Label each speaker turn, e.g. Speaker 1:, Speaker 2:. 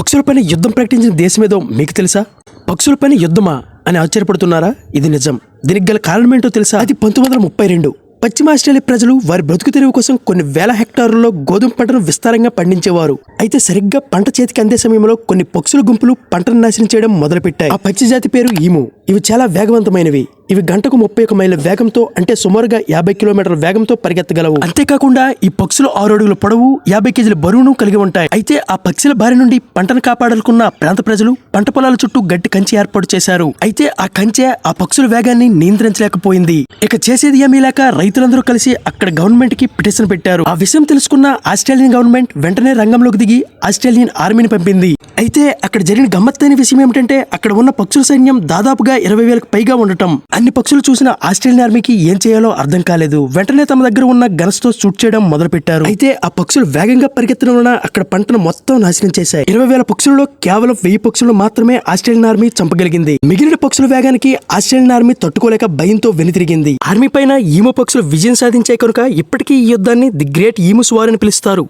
Speaker 1: పక్షులపైన యుద్ధం ప్రకటించిన దేశమేదో మీకు తెలుసా? పక్షులపైన యుద్ధమా అని ఆశ్చర్యపడుతున్నారా? ఇది నిజం. దీనికి గల కారణమేంటో తెలుసా? అది పంతొమ్మిది వందల ముప్పై రెండు. పశ్చిమ ఆస్ట్రేలియా ప్రజలు వారి బ్రతుకు తెరువు కోసం కొన్ని వేల హెక్టార్లలో గోధుమ పంటను విస్తారంగా పండించేవారు. అయితే సరిగ్గా పంట చేతికి అందే సమయంలో కొన్ని పక్షుల గుంపులు పంటను నాశనం చేయడం మొదలుపెట్టాయి. ఆ పక్షి జాతి పేరు ఈము. ఇవి చాలా వేగవంతమైనవి. ఇవి గంటకు ముప్పై ఒక మైళ్ళ వేగంతో అంటే సుమారుగా యాభై కిలోమీటర్ల వేగంతో పరిగెత్తగలవు. అంతేకాకుండా ఈ పక్షులు ఆరు అడుగుల పొడవు యాభై కేజీల బరువును కలిగి ఉంటాయి. అయితే ఆ పక్షుల బారి నుండి పంటను కాపాడాలనుకున్న ప్రాంత ప్రజలు పంట పొలాల చుట్టూ గట్టి కంచె ఏర్పాటు చేశారు. అయితే ఆ కంచె ఆ పక్షుల వేగాన్ని నియంత్రించలేకపోయింది. ఇక చేసేది ఏమీ లేక రైతులందరూ కలిసి అక్కడ గవర్నమెంట్కి పిటిషన్ పెట్టారు. ఆ విషయం తెలుసుకున్న ఆస్ట్రేలియన్ గవర్నమెంట్ వెంటనే రంగంలోకి దిగి ఆస్ట్రేలియన్ ఆర్మీని పంపింది. అయితే అక్కడ జరిగిన గమ్మత్తైన విషయం ఏమిటంటే అక్కడ ఉన్న పక్షుల సైన్యం దాదాపుగా ఇరవై వేలకు పైగా ఉండటం. అన్ని పక్షులు చూసిన ఆస్ట్రేలియన్ ఆర్మీకి ఏం చేయాలో అర్థం కాలేదు. వెంటనే తమ దగ్గర ఉన్న గన్స్తో షూట్ చేయడం మొదలుపెట్టారు. అయితే ఆ పక్షులు వేగంగా పరిగెత్తడం వలన అక్కడ పంటను మొత్తం నాశనం చేశాయి. ఇరవై వేల పక్షులలో కేవలం వెయ్యి పక్షులు మాత్రమే ఆస్ట్రేలియన్ ఆర్మీ చంపగలిగింది. మిగిలిన పక్షుల వేగానికి ఆస్ట్రేలియన్ ఆర్మీ తట్టుకోలేక భయంతో వెనుతిరిగింది. ఆర్మీ పైన ఈము పక్షులు విజయం సాధించాయి కనుక ఇప్పటికీ ఈ యుద్ధాన్ని ది గ్రేట్ ఈము స్వార్ అని పిలుస్తారు.